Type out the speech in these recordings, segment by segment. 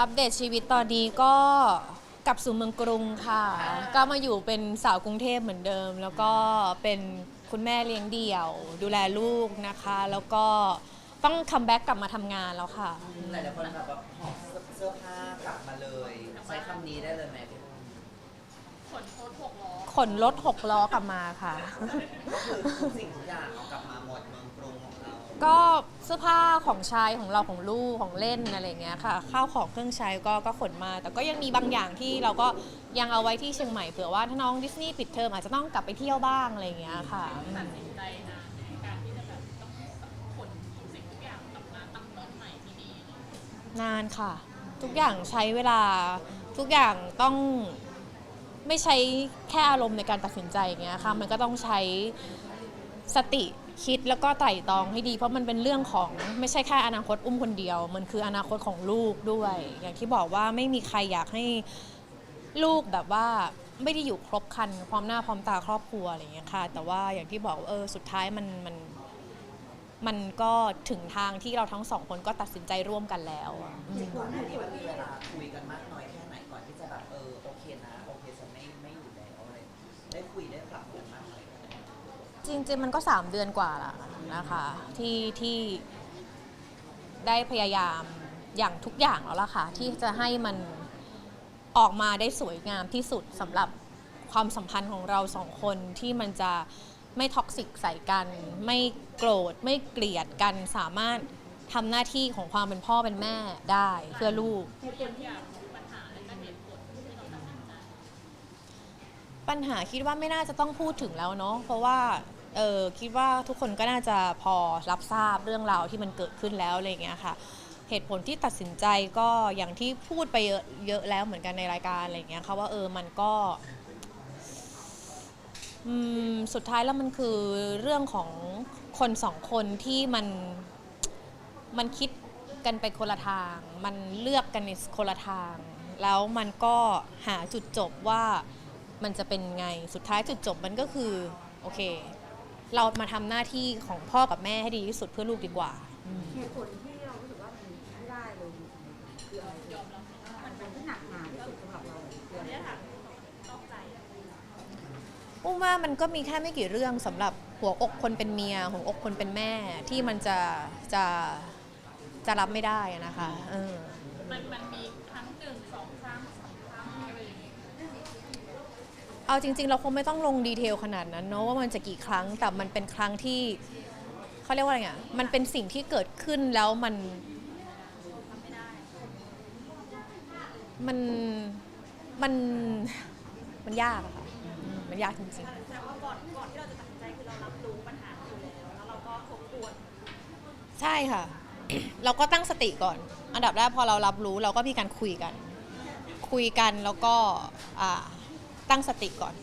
อัปเดตชีวิตตอนนี้ก็กลับสู่เมืองกรุงค่ะ ก็มาอยู่เป็นสาวกรุงเทพเหมือนเดิม แล้วก็เป็นคุณแม่เลี้ยงเดี่ยว ดูแลลูกนะคะ แล้วก็ต้องคัมแบ็กกลับมาทำงานแล้วค่ะ หลายๆคนแบบว่าหอบเสื้อผ้ากลับมาเลยใช้คำนี้ได้เลยไหมพี่อุ้มขนรถหกล้อกลับมาค่ะ ก็คือทุกสิ่งทุกอย่างเอากลับมา ก็เสื้อผ้าของใช้ของเราของลูกของเล่นอะไรเงี้ยค่ะข้าวของเครื่องใช้ก็ก็ขนมา แต่ก็ยังมีบางอย่างที่เราก็ยังเอาไว้ที่เชียงใหม่เผื่อว่าถ้าน้องดิสนีย์ปิดเทอมอาจจะต้องกลับไปเที่ยวบ้างอะไรเงี้ยค่ะอืมตัดสินใจนะในการที่จะแบบต้องขนทุกสิ่งทุกอย่างกลับมาตั้งต้นใหม่ที่นี่นานค่ะ ทุกอย่างใช้เวลาทุกอย่างต้องไม่ใช้แค่อารมณ์ในการตัดสินใจอย่างเงี้ยค่ะมันก็ต้องใช้สติ คิดแล้วก็ไตร่ตรองให้ดี เพราะมันเป็นเรื่องของไม่ใช่แค่อนาคตอุ้มคนเดียว มันคืออนาคตของลูกด้วย อย่างที่บอกว่าไม่มีใครอยากให้ลูกแบบว่าไม่ได้อยู่ครบคันพร้อมหน้าพร้อมตาครอบครัวอะไรอย่างเงี้ยค่ะ แต่ว่าอย่างที่บอกเออสุดท้ายมันมันมันก็ถึงทางที่เราทั้งสองคนก็ตัดสินใจร่วมกันแล้วอะอืมก่อนหน้านี้มันมีเวลาคุยกันมากน้อย จริง ๆ มันก็ 3 เดือนกว่าละนะคะที่ที่ได้พยายามอย่างทุกอย่างแล้วล่ะค่ะ ที่จะให้มันออกมาได้สวยงามที่สุดสำหรับความสัมพันธ์ของเราสองคนที่มันจะไม่ท็อกซิกใส่กัน ไม่โกรธไม่เกลียดกันสามารถทำหน้าที่ของความเป็นพ่อเป็นแม่ได้เพื่อลูก ปัญหาคิดว่าไม่น่าจะต้องพูดถึงแล้วเนาะเพราะว่า เออคิดว่าทุกคนก็น่าจะพอรับทราบเรื่องราวที่มันเกิดขึ้นแล้วอะไรอย่างเงี้ยค่ะ เหตุผลที่ตัดสินใจก็อย่างที่พูดไปเยอะเยอะแล้วเหมือนกันในรายการอะไรอย่างเงี้ยค่ะว่าเออมันก็อืมสุดท้ายแล้วมันคือเรื่องของคนสองคนที่มันมันคิดกันไปคนละทาง มันเลือกกันในคนละทาง แล้วมันก็หาจุดจบว่ามันจะเป็นไง สุดท้ายจุดจบมันก็คือ โอเค เรามาทำหน้าที่ของพ่อกับแม่ให้ดีที่สุดเพื่อลูกดีกว่าอืมเหตุผลที่เรารู้สึกว่ามันไม่ได้เลยจริงๆคืออะไรยอมรับมันเป็นที่หนักหนาที่สุดสำหรับเราคืออะไรอุ้มว่ามันก็มีแค่ไม่กี่เรื่องสำหรับหัวอกคนเป็นเมีย หัวอกคนเป็นแม่ที่มันจะจะจะรับไม่ได้อะนะคะเออ มันมันมีครั้งหนึ่งสองครั้งสามครั้งอะไรอย่างเงี้ย เอาจริง ๆ เราคงไม่ต้องลงดีเทลขนาดนั้นเนาะว่ามันจะกี่ครั้งแต่มันเป็นครั้งที่เขาเรียกว่าอะไรอะมันเป็นสิ่งที่เกิดขึ้นแล้วมันมันมันมันยากอะค่ะอืมมันยากจริงๆแต่ว่าก่อนก่อนที่เราจะตัดสินใจคือเรารับรู้ปัญหาอยู่แล้ว แล้วเราก็ทบทวน ใช่ค่ะ เราก็ตั้งสติก่อน อันดับแรกพอเรารับรู้เราก็มีการคุยกัน คุยกันแล้วก็อ่า ตั้งสติก่อน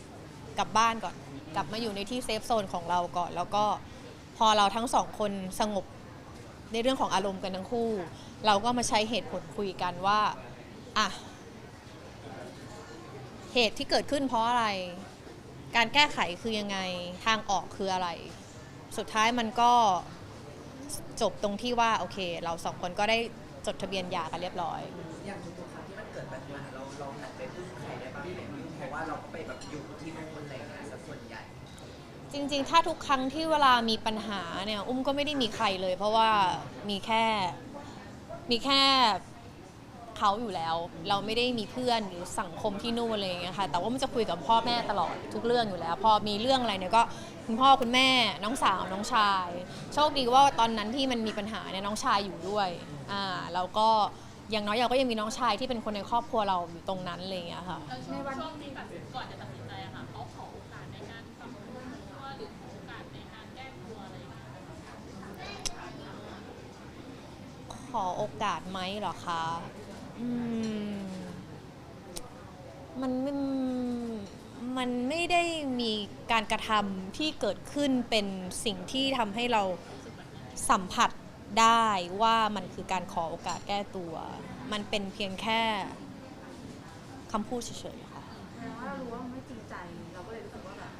กลับบ้านก่อน กลับมาอยู่ในที่เซฟโซนของเราก่อน แล้วก็พอเราทั้งสองคนสงบในเรื่องของอารมณ์กันทั้งคู่ เราก็มาใช้เหตุผลคุยกันว่าอะเหตุที่เกิดขึ้นเพราะอะไร การแก้ไขคือยังไง ทางออกคืออะไร สุดท้ายมันก็จบตรงที่ว่าโอเค เราสองคนก็ได้จดทะเบียนหย่ากันเรียบร้อยอย่าง เพราเราก็ไปแบบอยู่ที่นู่นอะไรอย่างเงี้ยซะส่วนใหญ่ จริงๆ ถ้าทุกครั้งที่เวลามีปัญหาเนี่ย อุ้มก็ไม่ได้มีใครเลย เพราะว่ามีแค่มีแค่เขาอยู่แล้ว เราไม่ได้มีเพื่อนหรือสังคมที่นู่นอะไรอย่างเงี้ยค่ะแต่ว่ามันจะคุยกับพ่อแม่ตลอดทุกเรื่องอยู่แล้ว พอมีเรื่องอะไรเนี่ยก็คุณพ่อคุณแม่น้องสาวน้องชาย โชคดีว่าตอนนั้นที่มันมีปัญหาเนี่ยน้องชายอยู่ด้วยอ่าแล้วก็ อย่างน้อยเราก็ยังมีน้องชายที่เป็นคนในครอบครัวเราอยู่ตรงนั้นอะไรอย่างเงี้ยค่ะ แล้วช่วงช่วงที่แบบก่อนจะตัดสินใจอะค่ะเขาขอโอกาสในการปรับปรุงตัวหรือขอโอกาสในการแก้ตัวอะไรอย่างเงี้ยขอโอกาสไหมเหรอคะอืมมันไม่มันไม่ได้มีการกระทำที่เกิดขึ้นเป็นสิ่งที่ทำให้เราสัมผัส ได้ว่ามันคือการขอโอกาสแก้ตัว มันเป็นเพียงแค่คำพูดเฉยๆค่ะแสดงว่าเรารู้ว่าไม่จริงใจเราก็เลยรู้สึกว่าแบบ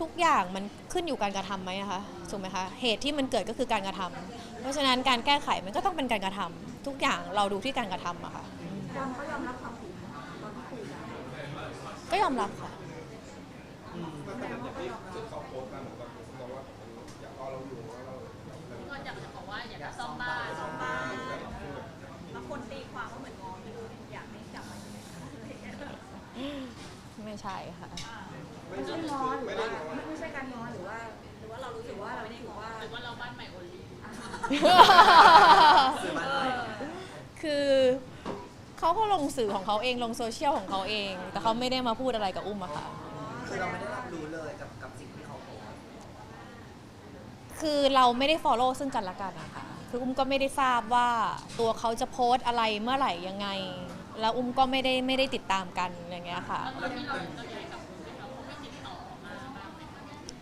ทุกอย่างมันขึ้นอยู่การกระทำไหมคะถูกไหมคะเหตุที่มันเกิดก็คือการกระทำเพราะฉะนั้นการแก้ไขมันก็ต้องเป็นการกระทำทุกอย่างเราดูที่การกระทำอะค่ะยอมเขายอมรับความผิดไหมตอนที่คุยกันก็ยอมรับค่ะก็อยากจะบอกว่าอยากจะซ่อมบ้านซ่อมบ้านบางคนตีความว่าเหมือนง้อไม่รู้อยากให้กลับมาอยู่ด้วยกันไม่ใช่ค่ะไม่ใช่ง้อหรือว่าไม่ไม่ใช่การง้อหรือว่า หรือว่าเรารู้สึกว่าเราไม่ได้ง้อว่าหรือว่าเราบ้านใหม่โอลีซื้อบ้านใหม่คือเขาก็ลงสื่อของเขาเองลงโซเชียลของเขาเอง แต่เขาไม่ได้มาพูดอะไรกับอุ้มอะค่ะ คือเราไม่ได้รับรู้เลยกับกับสิ่งที่เขาโพสต์ คือเราไม่ได้ follow ซึ่งกันและกันนะคะคืออุ้มก็ไม่ได้ทราบว่าตัวเขาจะโพสต์อะไรเมื่อไหร่ยังไง แล้วอุ้มก็ไม่ได้ไม่ได้ติดตามกันอย่างเงี้ยค่ะ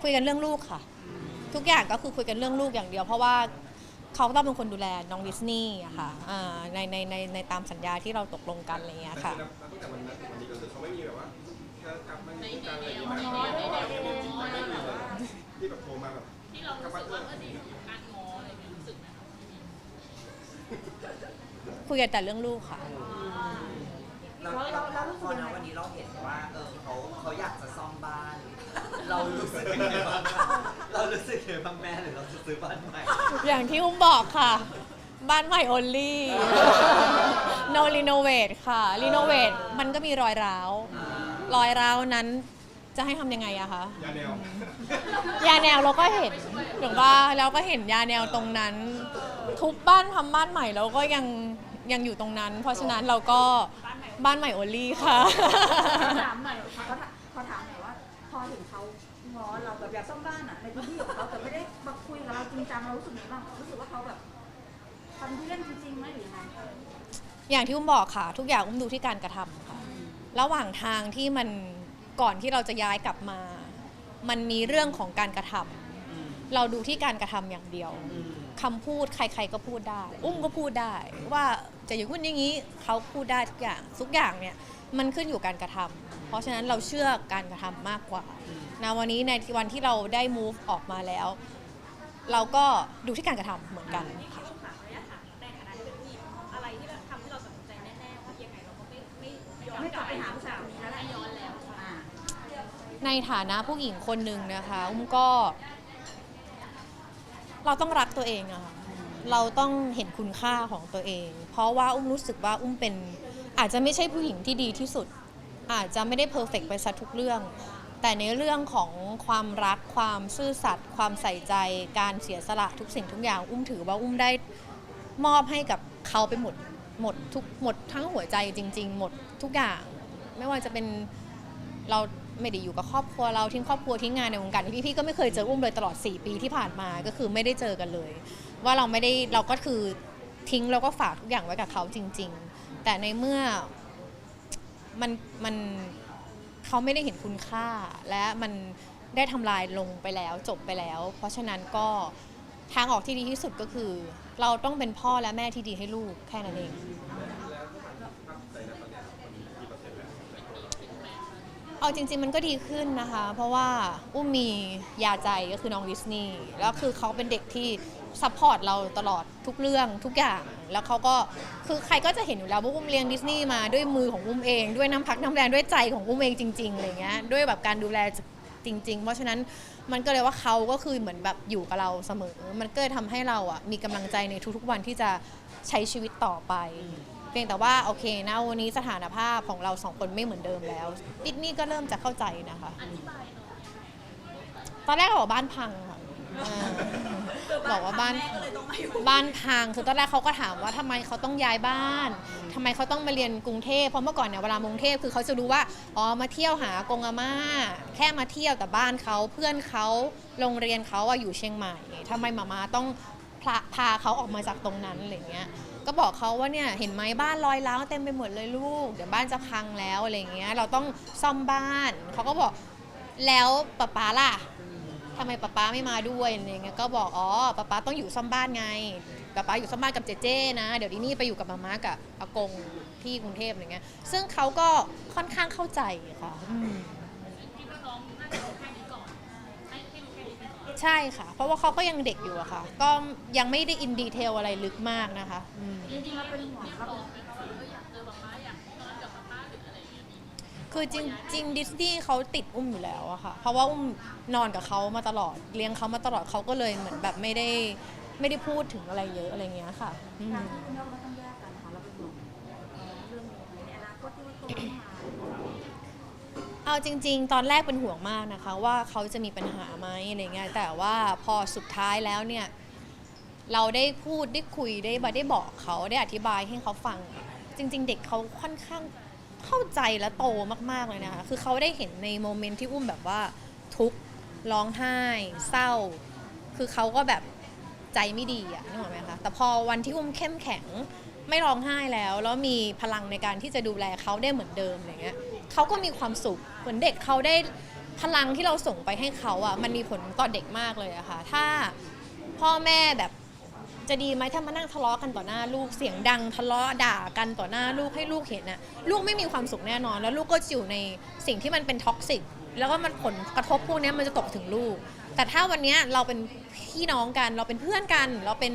คุยกันเรื่องลูกค่ะ ทุกอย่างก็คือคุยกันเรื่องลูกอย่างเดียว เพราะว่าเขาต้องเป็นคนดูแลน้องดิสนีย์อะค่ะอ่าในในในในตามสัญญาที่เราตกลงกันอะไรอย่างเงี้ยค่ะตั้งแต่วันนั้นถึงวันนี้ก็คือเขาไม่มีแบบว่าเธอกลับมาในอยู่ในกันอะไรแนอย่างวเงี้ยใน เรารู้สึกว่าเออดีกับการง้ออะไรอย่างเงี้ยรู้สึกไหมคะพี่มิ้นคุยกันแต่เรื่องลูกค่ะ เราเราเราพอนะวันนี้เราเห็นว่าเออเขาเขาอยากจะซ่อมบ้าน เรารู้สึกยังไงบ้างเรารู้สึกยังไงบ้างแม่หรือเราจะซื้อบ้านใหม่ อย่างที่อุ้มบอกค่ะ บ้านใหม่ only no renovate ค่ะ renovate มันก็มีรอยร้าว รอยร้าวนั้น จะให้ทำยังไงอะคะ ยาแนวยาแนวเราก็เห็นถึงว่าเราก็เห็นยาแนวตรงนั้น ทุบบ้านทำบ้านใหม่เราก็ยังยังอยู่ตรงนั้น เพราะฉะนั้นเราก็บ้านใหม่ only ค่ะถามหน่อยเขาถามเขาถามหน่อยว่า พอถึงเขาง้อเราแบบอยากซ่อมบ้านอะในพื้นที่ของเขาแต่ไม่ได้มาคุยกับเราจริงจังเรารู้สึกไงบ้างรู้สึกว่าเขาแบบทำที่เล่นจริงๆไหมหรือยังไงอย่างที่อุ้มบอกค่ะ ทุกอย่างอุ้มดูที่การกระทำค่ะ ระหว่างทางที่มัน ก่อนที่เราจะย้ายกลับมา มันมีเรื่องของการกระทำอืมเราดูที่การกระทำอย่างเดียวอืมคำพูดใคร ๆก็พูดได้ อุ้มก็พูดได้ ว่าจะอย่างพูดอย่างนี้เขาพูดได้ทุกอย่างทุกอย่างเนี่ยมันขึ้นอยู่การกระทำเพราะฉะนั้นเราเชื่อการกระทำมากกว่านะวันนี้ในวันที่เราได้ move ออกมาแล้ว เราก็ดูที่การกระทำเหมือนกันค่ะ ต้องถามระยะถามในฐานะที่เป็นผู้หญิงอะไรที่แบบทำให้เราตัดสินใจแน่ๆว่ายังไงเราก็ไม่ไม่ย้อนไม่กกลัลับบไปไปหาหาผู้ผู้ชาชาย ในฐานะผู้หญิงคนหนึ่งนะคะอุ้มก็ เราต้องรักตัวเองอะค่ะเราต้องเห็นคุณค่าของตัวเอง เพราะว่าอุ้มรู้สึกว่าอุ้มเป็น อาจจะไม่ใช่ผู้หญิงที่ดีที่สุด อาจจะไม่ได้เพอร์เฟกไปซะทุกเรื่อง แต่ในเรื่องของความรักความซื่อสัตย์ความใส่ใจการเสียสละทุกสิ่งทุกอย่าง อุ้มถือว่าอุ้มได้มอบให้กับเขาไปหมดหมดทุกหมดทั้งหัวใจจริง ๆ หมดทุกอย่าง ไม่ว่าจะเป็นเรา ไม่ได้อยู่กับครอบครัวเราทิ้งครอบครัวทิ้งงานในวงการพี่ๆก็ไม่เคยเจออุ้มเลยตลอด 4 ปีที่ผ่านมาก็คือไม่ได้เจอกันเลย ว่าเราไม่ได้เราก็คือทิ้งแล้วก็ฝากทุกอย่างไว้กับเขาจริง ๆ แต่ในเมื่อมันมันเขาไม่ได้เห็นคุณค่า และมันได้ทำลายลงไปแล้วจบไปแล้ว เพราะฉะนั้นก็ทางออกที่ดีที่สุดก็คือ เราต้องเป็นพ่อและแม่ที่ดีให้ลูกแค่นั้นเอง เอาจริง ๆ มันก็ดีขึ้นนะคะ เพราะว่าอุ้มมียาใจก็คือน้องดิสนีย์แล้วคือเขาเป็นเด็กที่ซัพพอร์ตเราตลอดทุกเรื่องทุกอย่าง แล้วเขาก็คือใครก็จะเห็นอยู่แล้วว่าอุ้มเลี้ยงดิสนีย์มาด้วยมือของอุ้มเอง ด้วยน้ำพักน้ำแรงด้วยใจของอุ้มเองจริงๆอะไรเงี้ยด้วยแบบการดูแลจริง ๆ เพราะฉะนั้นมันก็เลยว่าเขาก็คือเหมือนแบบอยู่กับเราเสมอ มันก็เลยทำให้เราอะมีกำลังใจในทุกๆวันที่จะใช้ชีวิตต่อไป พียงแต่ว่าโอเคนะวันนี้สถานภาพของเราสองคนไม่เหมือนเดิมแล้วดิสนีย์ก็เริ่มจะเข้าใจนะคะอธิบายหน่อยตอนแรกเขาบอกบ้านพังค่ะอ่าบอกว่าบ้านแม่ก็เลยต้องมาอยู่บ้านพังคือตอนแรกเขาก็ถามว่าทำไมเขาต้องย้ายบ้านทำไมเขาต้องมาเรียนกรุงเทพเพราะเมื่อก่อนเนี่ยเวลามากรุงเทพคือเขาจะรู้ว่าอ๋อมาเที่ยวหากงอาม่าแค่มาเที่ยวแต่บ้านเขาเพื่อนเขาโรงเรียนเขาอะอยู่เชียงใหม่ทำไมมามาต้อง พาพาเขาออกมาจากตรงนั้นอะไรเงี้ยก็บอกเขาว่าเนี่ยเห็นไหมบ้านรอยร้าวเต็มไปหมดเลยลูก เดี๋ยวบ้านจะพังแล้วอะไรเงี้ยเราต้องซ่อมบ้านเขาก็บอกแล้วป๊าป๊าล่ะทำไมป๊าป๊าไม่มาด้วยอะไรเงี้ยก็บอกอ๋อป๊าป๊าต้องอยู่ซ่อมบ้านไงป๊าป๊าอยู่ซ่อมบ้านกับเจเจ้นะเดี๋ยวดีนี่ไปอยู่กับมาม่ากับอากงที่กรุงเทพอะไรเงี้ยซึ่งเขาก็ค่อนข้างเข้าใจค่ะ ใช่ค่ะ เพราะว่าเขาก็ยังเด็กอยู่อะค่ะ ก็ยังไม่ได้อินดีเทลอะไรลึกมากนะคะอืม จริงๆเราเป็นห่วงเราเป็นคือจริงจริงดิสนีย์เขาติดอุ้มอยู่แล้วอะค่ะ เพราะว่าอุ้มนอนกับเขามาตลอดเลี้ยงเขามาตลอดเขาก็เลยเหมือนแบบไม่ได้ไม่ได้พูดถึงอะไรเยอะอะไรเงี้ยค่ะอืม การที่คุณยกกันนะคะเราเป็นห่วงเรื่องนี้ในอนาคตที่ว่าโตขึ้นมา เอาจริง ๆ ตอนแรกเป็นห่วงมากนะคะ ว่าเขาจะมีปัญหาไหมอะไรเงี้ยแต่ว่าพอสุดท้ายแล้วเนี่ย เราได้พูดได้คุยได้ได้บอกเขาได้อธิบายให้เขาฟัง จริง ๆ เด็กเขาค่อนข้างเข้าใจและโตมากๆเลยนะคะคือเขาได้เห็นในโมเมนต์ที่อุ้มแบบว่าทุกข์ร้องไห้ เศร้า คือเขาก็แบบใจไม่ดีอะนึกออกไหมคะแต่พอวันที่อุ้มเข้มแข็งไม่ร้องไห้แล้ว แล้วมีพลังในการที่จะดูแลเขาได้เหมือนเดิมอะไรเงี้ย เขาก็มีความสุขเหมือนเด็กเขาได้พลังที่เราส่งไปให้เขาอะมันมีผลต่อเด็กมากเลยอะค่ะ ถ้าพ่อแม่แบบจะดีไหมถ้ามานั่งทะเลาะกันต่อหน้าลูกเสียงดังทะเลาะด่ากันต่อหน้าลูกให้ลูกเห็นน่ะลูกไม่มีความสุขแน่นอน แล้วลูกก็จะอยู่ในสิ่งที่มันเป็นท็อกซิกแล้วก็มันผลกระทบพวกนี้มันจะตกถึงลูก แต่ถ้าวันเนี้ยเราเป็นพี่น้องกัน เราเป็นเพื่อนกัน เราเป็น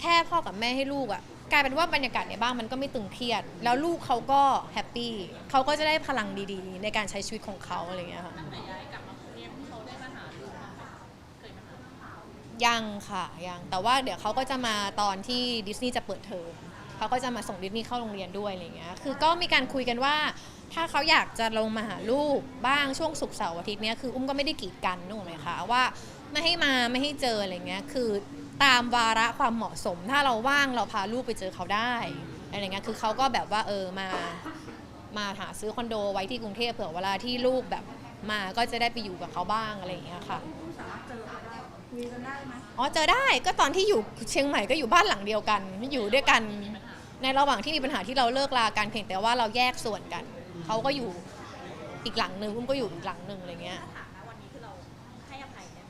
แค่พ่อกับแม่ให้ลูกอะ กลายเป็นว่าบรรยากาศในบ้านมันก็ไม่ตึงเครียด แล้วลูกเขาก็แฮปปี้เขาก็จะได้พลังดีๆ ในการใช้ชีวิตของเขาอะไรอย่างเงี้ยค่ะตั้งแต่ย้ายกลับมาเรียนเขาได้มาหาลูกบ้างไหมเคยมาหายังค่ะยังแต่ว่าเดี๋ยวเขาก็จะมาตอนที่ดิสนีย์จะเปิดเทอมเขาก็จะมาส่งดิสนีย์เข้าโรงเรียนด้วยอะไรเงี้ยคือก็มีการคุยกันว่า ถ้าเขาอยากจะลงมาหาลูกบ้างช่วงศุกร์เสาร์อาทิตย์เนี้ยคืออุ้มก็ไม่ได้กีดกันนึกออกไหมคะว่าไม่ให้มาไม่ให้เจออะไรเงี้ยคือ ตามวาระความเหมาะสม ถ้าเราว่างเราพาลูกไปเจอเขาได้อะไรเงี้ยคือเขาก็แบบว่าเออมามาหาซื้อคอนโดไว้ที่กรุงเทพเผื่อเวลาที่ลูกแบบมาก็จะได้ไปอยู่กับเขาบ้างอะไรอย่างเงี้ยค่ะคุณสามารถเจอเขาได้คุยกันได้ไหมอ๋อเจอได้ก็ตอนที่อยู่เชียงใหม่ก็อยู่บ้านหลังเดียวกันอยู่ด้วยกันในระหว่างที่มีปัญหาที่เราเลิกลากันเพียงแต่ว่าเราแยกส่วนกัน เขาก็อยู่อีกหลังหนึ่งอุ้มก็อยู่อีกหลังหนึ่งอะไรเงี้ย ถ้าถามนะวันนี้คือเราให้อภัยเนี่ย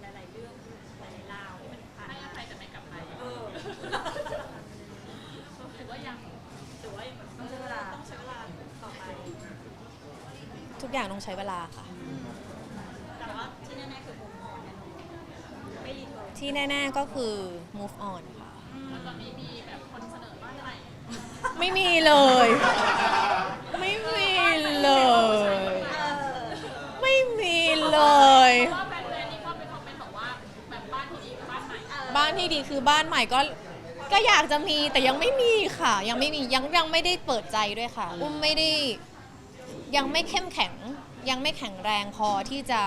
ในหลายๆเรื่องหลายๆราวที่มันผ่าน ให้อภัยแต่ไม่กลับไป เออ ถือว่ายัง หรือว่า ต้องใช้เวลา ต้องใช้เวลาต่อไป ทุกอย่างต้องใช้เวลาค่ะ แต่ว่าที่แน่ๆคือมุมมองแน่นอนไม่รีเทิร์นที่แน่ๆก็คือ move on ค่ะ แล้วตอนนี้มีแบบคนเสนอบ้านใหม่ไม่มีเลย ไม่มีเลยไม่มีเลย เพราะว่าแฟนๆนี่ก็เป็นคอมเมนต์บอกว่าแบบบ้านที่ดีกับบ้านใหม่บ้านที่ดีคือบ้านใหม่ก็ ก็อยากจะมีแต่ยังไม่มีค่ะ ยังไม่มียังยังไม่ได้เปิดใจด้วยค่ะ อุ้มไม่ได้ ยังไม่เข้มแข็ง ยังไม่แข็งแรงพอที่จะ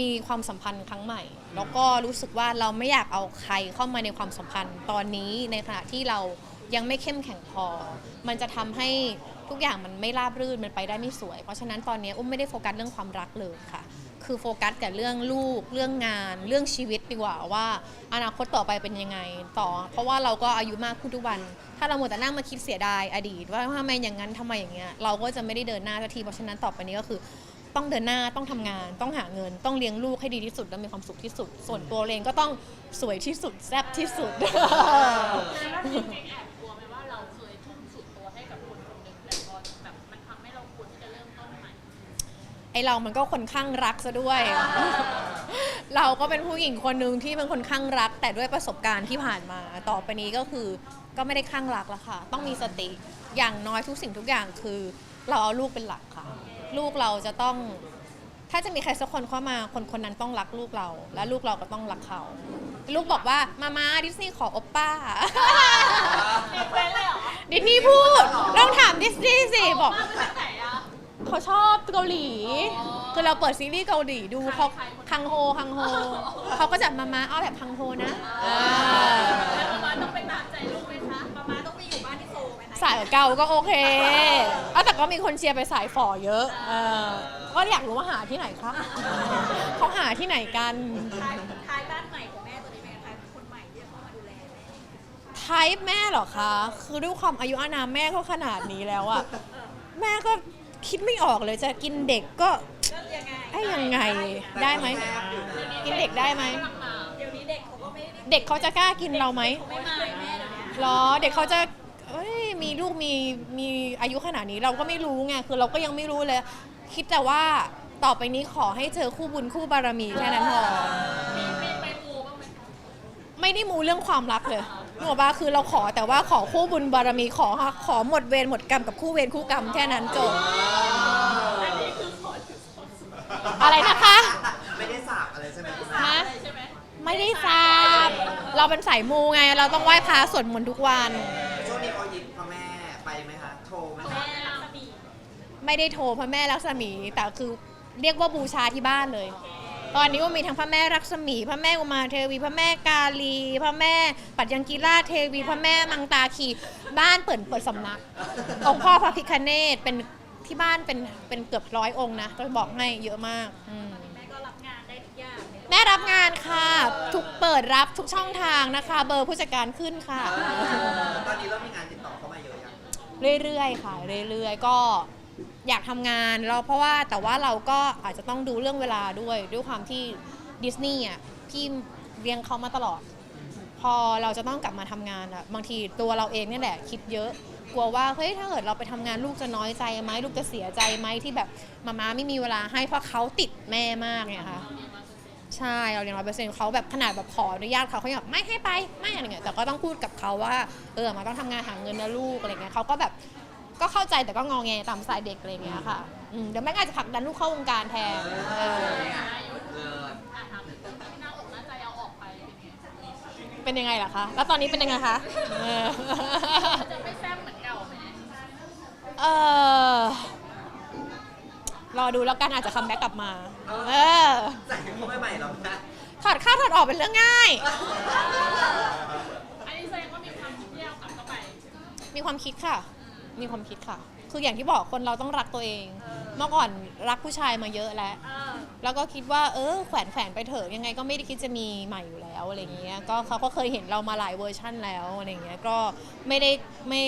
มีความสัมพันธ์ครั้งใหม่ แล้วก็รู้สึกว่าเราไม่อยากเอาใครเข้ามาในความสัมพันธ์ตอนนี้ในขณะที่เรายังไม่เข้มแข็งพอ มันจะทำให้ทุกอย่างมันไม่ราบรื่นมันไปได้ไม่สวย เพราะฉะนั้นตอนนี้อุ้มไม่ได้โฟกัสเรื่องความรักเลยค่ะ คือโฟกัสกับเรื่องลูก เรื่องงาน เรื่องชีวิตดีกว่าว่า อนาคตต่อไปเป็นยังไงต่อ เพราะว่าเราก็อายุมากขึ้นทุกวัน ถ้าเราหมดแต่นั่งมาคิดเสียดายอดีต ว่าทำไมอย่างนั้นทำไมอย่างเงี้ยเราก็จะไม่ได้เดินหน้าสักทีเพราะฉะนั้นต่อไปนี้ก็คือ ต้องเดินหน้าต้องทำงาน ต้องหาเงิน ต้องเลี้ยงลูกให้ดีที่สุดและมีความสุขที่สุด ส่วนตัวเองก็ต้องสวยที่สุดแซ่บที่สุด แล้วจริงๆแอบ เรามันก็คนข้างรักซะด้วย เราก็เป็นผู้หญิงคนหนึ่งที่เป็นคนข้างรัก แต่ด้วยประสบการณ์ที่ผ่านมา ต่อไปนี้ก็คือก็ไม่ได้ข้างรักแล้วค่ะ ต้องมีสติอย่างน้อยทุกสิ่งทุกอย่างคือ เราเอาลูกเป็นหลักค่ะ ลูกเราจะต้อง ถ้าจะมีใครสักคนเข้ามาคนคนนั้นต้องรักลูกเรา และลูกเราก็ต้องรักเขา ลูกบอกว่ามามาดิสนีย์ขอโอปป้าเป็นเลยเหรอดิสนีย์พูดลองถามดิสนีย์สิบอก มาจากไหนอะ เขาชอบเกาหลี คือเราเปิดซีรีส์เกาหลีดูเขาใครคนคังโฮคังโฮเขาก็จะมามาเอาแบบคังโฮนะอ่าแล้วประมาณต้องไปตามใจลูกไหมคะประมาณต้องไปอยู่บ้านที่โซลไหมคะสายเก่าก็โอเคเอาแต่ก็มีคนเชียร์ไปสายฝ่อเยอะเออก็อยากรู้ว่าหาที่ไหนคะเขาหาที่ไหนกันทายทายบ้านใหม่ของแม่ตัวนี้เป็นไงทายคนใหม่ที่จะเข้ามาดูแลแม่ไทป์แม่เหรอคะ คือด้วยความอายุอานามแม่ก็ขนาดนี้แล้วอะแม่ก็ คิดไม่ออกเลยจะกินเด็กก็ไอ้ยังไงได้ไหมกินเด็กได้ไหมเดี๋ยวนี้เด็กเขาก็ไม่เด็กเขาจะกล้ากินเราไหมเดี๋ยวนี้หรอเด็กเขาจะมีลูกมีมีอายุขนาดนี้เราก็ไม่รู้ไงคือเราก็ยังไม่รู้เลย คิดแต่ว่าต่อไปนี้ขอให้เจอคู่บุญคู่บารมีแค่นั้นพอ ไม่ได้มูเรื่องความรักเลยหนูว่าคือเราขอแต่ว่าขอคู่บุญบารมีขอขอหมดเวรหมดกรรมกับคู่เวรคู่กรรมแค่นั้นจบอันนี้คือขอถึงขอสุดอะไรนะคะไม่ได้สาบอะไรใช่ไหมคุณแม่ฮะใช่ไหมไม่ได้ทราบเราเป็นสายมูไง เราต้องไหว้พระสวดมนต์ทุกวัน ช่วงนี้เขายิบพ่อแม่ไปไหมคะโทรไหมแม่คะรักสมีไม่ได้โทรพระแม่ลักษมีแต่คือเรียกว่าบูชาที่บ้านเลย ตอนนี้ก็มีทั้งพระแม่ลักษมี พระแม่อุมาเทวี พระแม่กาลี พระแม่ปัจยังกีราชเทวี พระแม่มังตาคีบ้านเปิดเปิดสำนัก องค์พ่อพระพิคเนตเป็นที่บ้านเป็นเป็นเกือบร้อยองค์นะก็บอกให้เยอะมากอืม แม่ก็รับงานได้ทุกอย่างแม่รับงานค่ะ ทุกเปิดรับทุกช่องทางนะคะ เบอร์ผู้จัดการขึ้นค่ะเออตอนนี้เริ่มมีงานติดต่อเข้ามาเยอะยัง เรื่อยๆ ค่ะ เรื่อยๆ ก็ อยากทำงานเราเพราะว่าแต่ว่าเราก็อาจจะต้องดูเรื่องเวลาด้วย ด้วยความที่ดิสนีย์อะพี่เลี้ยงเขามาตลอด พอเราจะต้องกลับมาทำงานอะบางทีตัวเราเองเนี่ยแหละคิดเยอะ กลัวว่าเฮ้ยถ้าเกิดเราไปทำงานลูกจะน้อยใจไหมลูกจะเสียใจไหมที่แบบมาม่าไม่มีเวลาให้เพราะเขาติดแม่มากเนี่ยค่ะใช่เราเรียนร้อยเปอร์เซ็นต์เขาแบบขนาดแบบขออนุญาตเขาเขาอยากไม่ให้ไปไม่อะไรเงี้ยแต่ก็ต้องพูดกับเขาว่าเออมาต้องทำงานหาเงินนะลูกอะไรเงี้ยเขาก็แบบ ก็เข้าใจแต่ก็งอแงตามสายเด็กอะไรเงี้ยค่ะอืมเดี๋ยวแม่ก็อาจจะผลักดันลูกเข้าวงการแทนเออเลิศอะถามถึงที่หน้าอกหน้าใจเอาออกไปเป็นไงเป็นยังไงล่ะคะ แล้วตอนนี้เป็นยังไงคะเออจะไม่แซ่บเหมือนเก่าไหมเออรอดูแล้วกันอาจจะคัมแบ็กกลับมา เออ ใส่เข้าไปใหม่แล้วนะถอดเข้าถอดออกเป็นเรื่องง่าย อันนี้แสดงว่ามีความคิดที่เอากลับเข้าไป มีความคิดค่ะ มีความคิดค่ะ คืออย่างที่บอกคนเราต้องรักตัวเอง เมื่อก่อนรักผู้ชายมาเยอะแล้วเออแล้วก็คิดว่าเออแขวนแขวนไปเถอะยังไงก็ไม่ได้คิดจะมีใหม่อยู่แล้วอะไรเงี้ย ก็เขาก็เคยเห็นเรามาหลายเวอร์ชั่นแล้วอะไรเงี้ย ก็ไม่ได้ไม่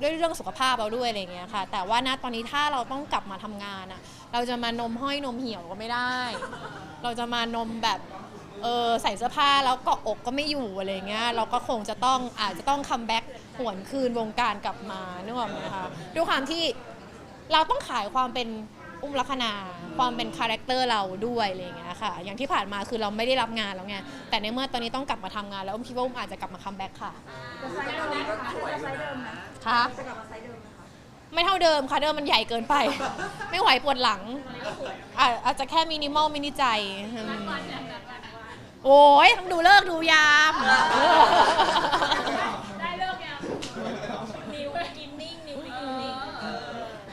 ด้วยเรื่องสุขภาพเราด้วยอะไรเงี้ยค่ะ แต่ว่าณตอนนี้ถ้าเราต้องกลับมาทำงานอะเราจะมานมห้อยนมเหี่ยวก็ไม่ได้ เราจะมานมแบบเออใส่เสื้อผ้าแล้วเกาะอกก็ไม่อยู่อะไรเงี้ย เราก็คงจะต้องอาจจะต้องคัมแบ็ก หวนคืนวงการกลับมานึกออกไหมคะด้วยความที่เราต้องขายความเป็นอุ้มลักษณาความเป็นคาแรคเตอร์เราด้วยอะไรเงี้ยค่ะ อย่างที่ผ่านมาคือเราไม่ได้รับงานแล้วไงแต่ในเมื่อตอนนี้ต้องกลับมาทำงานแล้วอุ้มคิดว่าอุ้มอาจจะกลับมาคัมแบ็กค่ะจะไซส์เดิมไหมคะจะไซส์เดิมไหมค่ะจะกลับมาไซส์เดิมไหมคะไม่เท่าเดิมค่ะเดิมมันใหญ่เกินไป ไม่ไหวปวดหลังอะอาจจะแค่มินิมอลมินิใจอืมโอ้ยต้องดูเลิกษ์ดูยาม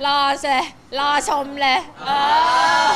รอเลยรอชมเลยเออ